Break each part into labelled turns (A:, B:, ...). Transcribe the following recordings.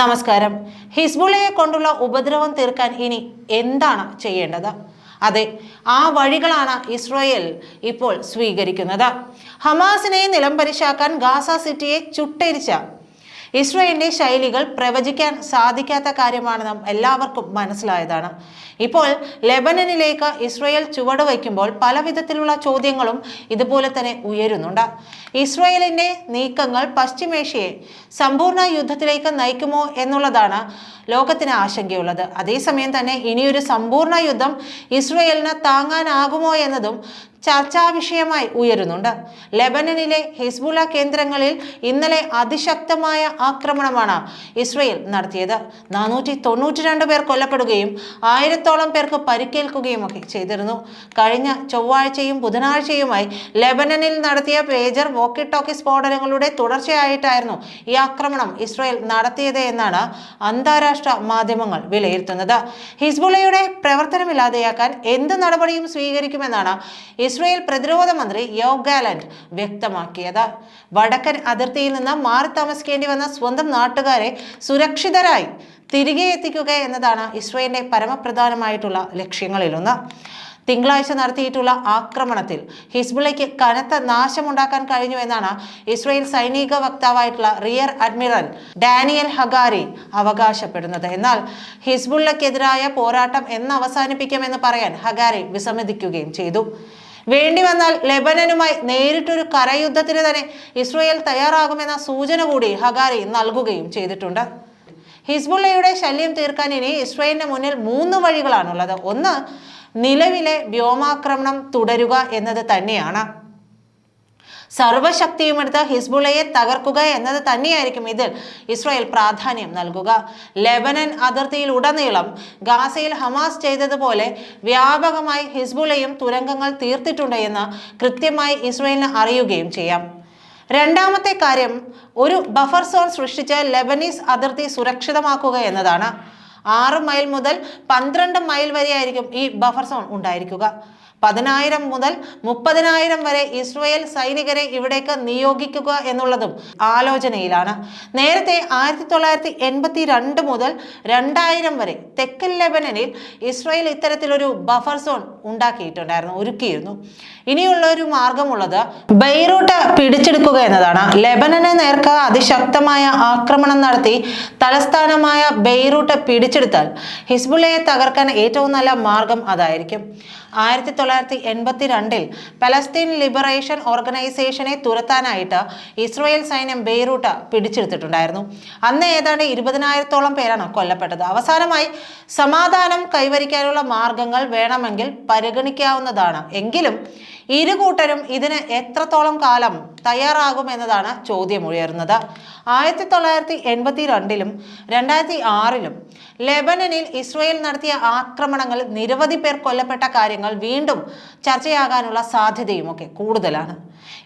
A: നമസ്കാരം. ഹിസ്ബുള്ളയെ കൊണ്ടുള്ള ഉപദ്രവം തീർക്കാൻ ഇനി എന്താണ് ചെയ്യേണ്ടത്? അതെ ആ വഴികളാണ് ഇസ്രായേൽ ഇപ്പോൾ സ്വീകരിക്കുന്നത്. ഹമാസിനെ നിലംപരിശാക്കാൻ ഗാസ സിറ്റിയെ ചുട്ടരിച്ച ഇസ്രായേലിന്റെ ശൈലികൾ പ്രവചിക്കാൻ സാധിക്കാത്ത കാര്യമാണ് നാം എല്ലാവർക്കും മനസ്സിലായതാണ്. ഇപ്പോൾ ലെബനനിലേക്ക് ഇസ്രായേൽ ചുവടുവയ്ക്കുമ്പോൾ പല വിധത്തിലുള്ള ചോദ്യങ്ങളും ഇതുപോലെ തന്നെ ഉയരുന്നുണ്ട്. ഇസ്രയേലിന്റെ നീക്കങ്ങൾ പശ്ചിമേഷ്യയെ സമ്പൂർണ യുദ്ധത്തിലേക്ക് നയിക്കുമോ എന്നുള്ളതാണ് ലോകത്തിന് ആശങ്കയുള്ളത്. അതേസമയം തന്നെ ഇനിയൊരു സമ്പൂർണ യുദ്ധം ഇസ്രയേലിന് താങ്ങാനാകുമോ എന്നതും ചർച്ചാ വിഷയമായി ഉയരുന്നുണ്ട്. ലെബനനിലെ ഹിസ്ബുല കേന്ദ്രങ്ങളിൽ ഇന്നലെ അതിശക്തമായ ആക്രമണമാണ് ഇസ്രയേൽ നടത്തിയത്. നാനൂറ്റി തൊണ്ണൂറ്റി രണ്ട് പേർ കൊല്ലപ്പെടുകയും ആയിരത്തോളം പേർക്ക് പരിക്കേൽക്കുകയും ഒക്കെ ചെയ്തിരുന്നു. കഴിഞ്ഞ ചൊവ്വാഴ്ചയും ബുധനാഴ്ചയുമായി ലെബനനിൽ നടത്തിയ പേജർ വോക്കി ടോക്കി സ്ഫോടനങ്ങളുടെ തുടർച്ചയായിട്ടായിരുന്നു ഈ ആക്രമണം ഇസ്രയേൽ നടത്തിയത് എന്നാണ് അന്താരാഷ്ട്ര മാധ്യമങ്ങൾ വിലയിരുത്തുന്നത്. ഹിസ്ബുലയുടെ പ്രവർത്തനമില്ലാതെയാക്കാൻ എന്ത് നടപടിയും സ്വീകരിക്കുമെന്നാണ് ഇസ്രയേൽ പ്രതിരോധ മന്ത്രി യോവ് ഗാലന്റ് വ്യക്തമാക്കിയത്. വടക്കൻ അതിർത്തിയിൽ നിന്ന് മാറി താമസിക്കേണ്ടി വന്ന സ്വന്തം നാട്ടുകാരെ സുരക്ഷിതരായി തിരികെ എത്തിക്കുക എന്നതാണ് ഇസ്രയേലിന്റെ പരമപ്രധാനമായിട്ടുള്ള ലക്ഷ്യങ്ങളിലൊന്ന്. തിങ്കളാഴ്ച നടത്തിയിട്ടുള്ള ആക്രമണത്തിൽ ഹിസ്ബുള്ളയ്ക്ക് കനത്ത നാശമുണ്ടാക്കാൻ കഴിഞ്ഞു എന്നാണ് ഇസ്രയേൽ സൈനിക വക്താവായിട്ടുള്ള റിയർ അഡ്മിറൽ ഡാനിയൽ ഹഗാരി അവകാശപ്പെടുന്നത്. എന്നാൽ ഹിസ്ബുള്ളക്കെതിരായ പോരാട്ടം എന്ന് അവസാനിപ്പിക്കുമെന്ന് പറയാൻ ഹഗാരി വിസമ്മതിക്കുകയും ചെയ്തു. വേണ്ടി വന്നാൽ ലെബനനുമായി നേരിട്ടൊരു കരയുദ്ധത്തിന് തന്നെ ഇസ്രയേൽ തയ്യാറാകുമെന്ന സൂചന കൂടി ഹഗാരി നൽകുകയും ചെയ്തിട്ടുണ്ട്. ഹിസ്ബുള്ളയുടെ ശല്യം തീർക്കാൻ ഇനി ഇസ്രയേലിന് മുന്നിൽ മൂന്ന് വഴികളാണുള്ളത്. ഒന്ന് നിലവിലെ വ്യോമാക്രമണം തുടരുക എന്നത് തന്നെയാണ്. സർവശക്തിയുമെടുത്ത് ഹിസ്ബുളയെ തകർക്കുക എന്നത് തന്നെയായിരിക്കും ഇതിൽ ഇസ്രായേൽ പ്രാധാന്യം നൽകുക. ലെബനൻ അതിർത്തിയിൽ ഉടനീളം ഗാസയിൽ ഹമാസ് ചെയ്തതുപോലെ വ്യാപകമായി ഹിസ്ബുളയും തുരങ്കങ്ങൾ തീർത്തിട്ടുണ്ട് എന്ന് കൃത്യമായി ഇസ്രായേലിന് അറിയുകയും ചെയ്യാം. രണ്ടാമത്തെ കാര്യം ഒരു ബഫർ സോൺ സൃഷ്ടിച്ച് ലെബനീസ് അതിർത്തി സുരക്ഷിതമാക്കുക എന്നതാണ്. ആറ് മൈൽ മുതൽ പന്ത്രണ്ട് മൈൽ വരെയായിരിക്കും ഈ ബഫർ സോൺ ഉണ്ടായിരിക്കുക. പതിനായിരം മുതൽ മുപ്പതിനായിരം വരെ ഇസ്രയേൽ സൈനികരെ ഇവിടേക്ക് നിയോഗിക്കുക എന്നുള്ളതും ആലോചനയിലാണ്. നേരത്തെ ആയിരത്തി തൊള്ളായിരത്തി എൺപത്തി രണ്ട് മുതൽ രണ്ടായിരം വരെ തെക്കൻ ലെബനനിൽ ഇസ്രയേൽ ഇത്തരത്തിലൊരു ബഫർ സോൺ ഉണ്ടാക്കിയിട്ടുണ്ടായിരുന്നു ഒരുക്കിയിരുന്നു. ഇനിയുള്ള ഒരു മാർഗമുള്ളത് ബെയ്റൂട്ട് പിടിച്ചെടുക്കുക എന്നതാണ്. ലെബനനെ നേർക്ക് അതിശക്തമായ ആക്രമണം നടത്തി തലസ്ഥാനമായ ബെയ്റൂട്ട് പിടിച്ചെടുത്താൽ ഹിസ്ബുള്ളയെ തകർക്കാൻ ഏറ്റവും നല്ല മാർഗം അതായിരിക്കും. ആയിരത്തി തൊള്ളായിരത്തി എൺപത്തി രണ്ടിൽ പലസ്തീൻ ലിബറേഷൻ ഓർഗനൈസേഷനെ തുരത്താനായിട്ട് ഇസ്രായേൽ സൈന്യം ബെയ്റൂട്ട് പിടിച്ചെടുത്തിട്ടുണ്ടായിരുന്നു. അന്ന് ഏതാണ്ട് ഇരുപതിനായിരത്തോളം പേരാണ് കൊല്ലപ്പെട്ടത്. അവസാനമായി സമാധാനം കൈവരിക്കാനുള്ള മാർഗങ്ങൾ വേണമെങ്കിൽ പരിഗണിക്കാവുന്നതാണ്. എങ്കിലും ഇരു കൂട്ടരും ഇതിന് എത്രത്തോളം കാലം തയ്യാറാകുമെന്നതാണ് ചോദ്യം ഉയർന്നത് ആയിരത്തി തൊള്ളായിരത്തി എൺപത്തി രണ്ടിലും രണ്ടായിരത്തി ആറിലും ലെബനനിൽ ഇസ്രയേൽ നടത്തിയ ആക്രമണങ്ങൾ നിരവധി പേർ കൊല്ലപ്പെട്ട കാര്യങ്ങൾ വീണ്ടും ചർച്ചയാകാനുള്ള സാധ്യതയുമൊക്കെ കൂടുതലാണ്.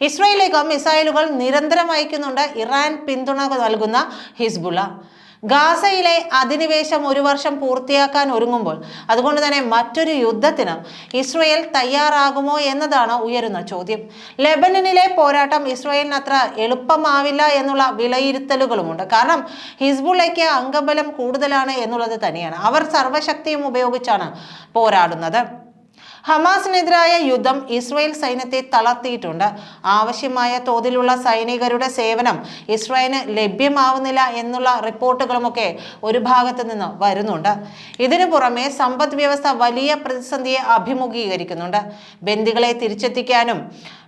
A: ഇസ്രയേലിലേക്ക് മിസൈലുകൾ നിരന്തരം അയക്കുന്നുണ്ട്. ഇറാൻ പിന്തുണ നൽകുന്ന ഹിസ്ബുള്ള. ഗാസയിലെ അധിനിവേശം ഒരു വർഷം പൂർത്തിയാക്കാൻ ഒരുങ്ങുമ്പോൾ അതുകൊണ്ട് തന്നെ മറ്റൊരു യുദ്ധത്തിന് ഇസ്രയേൽ തയ്യാറാകുമോ എന്നതാണ് ഉയരുന്ന ചോദ്യം. ലെബനനിലെ പോരാട്ടം ഇസ്രയേലിന് അത്ര എളുപ്പമാവില്ല എന്നുള്ള വിലയിരുത്തലുകളുമുണ്ട്. കാരണം ഹിസ്ബുള്ളയ്ക്ക് അംഗബലം കൂടുതലാണ് എന്നുള്ളത് തന്നെയാണ്. അവർ സർവശക്തിയും ഉപയോഗിച്ചാണ് പോരാടുന്നത്. ഹമാസിനെതിരായ യുദ്ധം ഇസ്രായേൽ സൈന്യത്തെ തളർത്തിയിട്ടുണ്ട്. ആവശ്യമായ തോതിലുള്ള സൈനികരുടെ സേവനം ഇസ്രായേലിന് ലഭ്യമാവുന്നില്ല എന്നുള്ള റിപ്പോർട്ടുകളുമൊക്കെ ഒരു ഭാഗത്ത് നിന്ന് വരുന്നുണ്ട്. ഇതിനു പുറമെ സമ്പദ് വ്യവസ്ഥ വലിയ പ്രതിസന്ധിയെ അഭിമുഖീകരിക്കുന്നുണ്ട്. ബന്ദികളെ തിരിച്ചെത്തിക്കാനും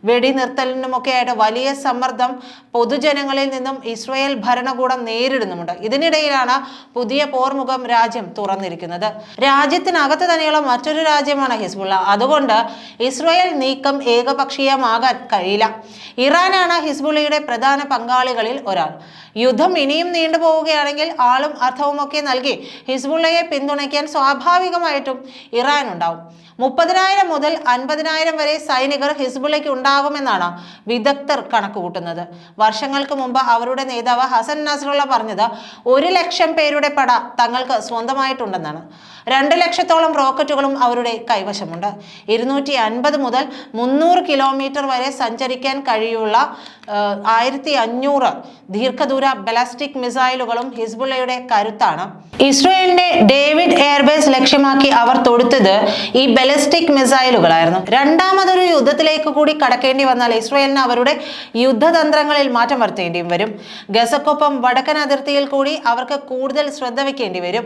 A: വെടിനിർത്തലിനുമൊക്കെ ആയിട്ട് വലിയ സമ്മർദ്ദം പൊതുജനങ്ങളിൽ നിന്നും ഇസ്രയേൽ ഭരണകൂടം നേരിടുന്നുമുണ്ട്. ഇതിനിടയിലാണ് പുതിയ പോർമുഖം രാജ്യം തുറന്നിരിക്കുന്നത്. രാജ്യത്തിനകത്ത് തന്നെയുള്ള മറ്റൊരു രാജ്യമാണ് ഹിസ്ബുള്ള. അതുകൊണ്ട് ഇസ്രയേൽ നീക്കം ഏകപക്ഷീയമാകാൻ കഴിയില്ല. ഇറാനാണ് ഹിസ്ബുള്ളയുടെ പ്രധാന പങ്കാളികളിൽ ഒരാൾ. യുദ്ധം ഇനിയും നീണ്ടുപോവുകയാണെങ്കിൽ ആളും അർത്ഥവുമൊക്കെ നൽകി ഹിസ്ബുള്ളയെ പിന്തുണയ്ക്കാൻ സ്വാഭാവികമായിട്ടും ഇറാൻ ഉണ്ടാവും. മുപ്പതിനായിരം മുതൽ അൻപതിനായിരം വരെ സൈനികർ ഹിസ്ബുള്ളയ്ക്ക് ഉണ്ടാകും ഉണ്ടാകുമെന്നാണ് വിദഗ്ധർ കണക്കുകൂട്ടുന്നത്. വർഷങ്ങൾക്ക് മുമ്പ് അവരുടെ നേതാവ് ഹസൻ നസറുള്ള പറഞ്ഞത് ഒരു ലക്ഷം പേരുടെ പട തങ്ങൾക്ക് സ്വന്തമായിട്ടുണ്ടെന്നാണ്. രണ്ട് ലക്ഷത്തോളം റോക്കറ്റുകളും അവരുടെ കൈവശമുണ്ട്. ഇരുന്നൂറ്റി അൻപത് മുതൽ മുന്നൂറ് കിലോമീറ്റർ വരെ സഞ്ചരിക്കാൻ കഴിയുള്ള ആയിരത്തി അഞ്ഞൂറ് ദീർഘദൂര ബലാസ്റ്റിക് മിസൈലുകളും ഹിസ്ബുള്ളയുടെ കരുത്താണ്. ഇസ്രയേലിന്റെ ഡേവിഡ് എയർബേസ് ലക്ഷ്യമാക്കി അവർ തൊടുത്തത് ഈ ബലസ്റ്റിക് മിസൈലുകളായിരുന്നു. രണ്ടാമതൊരു യുദ്ധത്തിലേക്ക് കൂടി കടക്കേണ്ടി വന്നാൽ ഇസ്രയേലിന് അവരുടെ യുദ്ധതന്ത്രങ്ങളിൽ മാറ്റം വരുത്തേണ്ടിയും വരും. ഗസക്കൊപ്പം വടക്കൻ അതിർത്തിയിൽ കൂടി അവർക്ക് കൂടുതൽ ശ്രദ്ധ വയ്ക്കേണ്ടി വരും.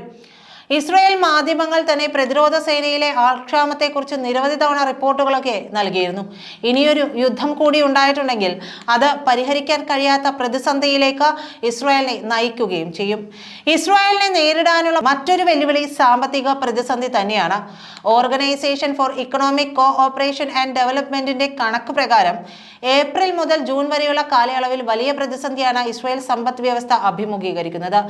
A: ഇസ്രായേൽ മാധ്യമങ്ങൾ തന്നെ പ്രതിരോധ സേനയിലെ ആൾക്ഷാമത്തെക്കുറിച്ച് നിരവധി തവണ റിപ്പോർട്ടുകളൊക്കെ നൽകിയിരുന്നു. ഇനിയൊരു യുദ്ധം കൂടി ഉണ്ടായിട്ടുണ്ടെങ്കിൽ അത് പരിഹരിക്കാൻ കഴിയാത്ത പ്രതിസന്ധിയിലേക്ക് ഇസ്രായേലിനെ നയിക്കുകയും ചെയ്യും. ഇസ്രായേലിനെ നേരിടാനുള്ള മറ്റൊരു വെല്ലുവിളി സാമ്പത്തിക പ്രതിസന്ധി തന്നെയാണ്. Organisation for economic cooperation and ഡെവലപ്മെന്റിന്റെ കണക്ക് പ്രകാരം ഏപ്രിൽ മുതൽ ജൂൺ വരെയുള്ള കാലയളവിൽ വലിയ പ്രതിസന്ധിയാണ് ഇസ്രായേൽ സമ്പദ് വ്യവസ്ഥ അഭിമുഖീകരിക്കുന്നത്.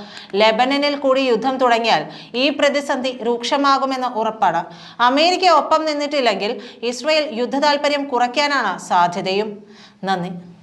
A: ലെബനനിൽ കൂടി യുദ്ധം തുടങ്ങിയാൽ ഈ പ്രതിസന്ധി രൂക്ഷമാകുമെന്ന് ഉറപ്പാണ്. അമേരിക്ക ഒപ്പം നിന്നിട്ടില്ലെങ്കിൽ ഇസ്രയേൽ യുദ്ധ കുറയ്ക്കാനാണ് സാധ്യതയും. നന്ദി.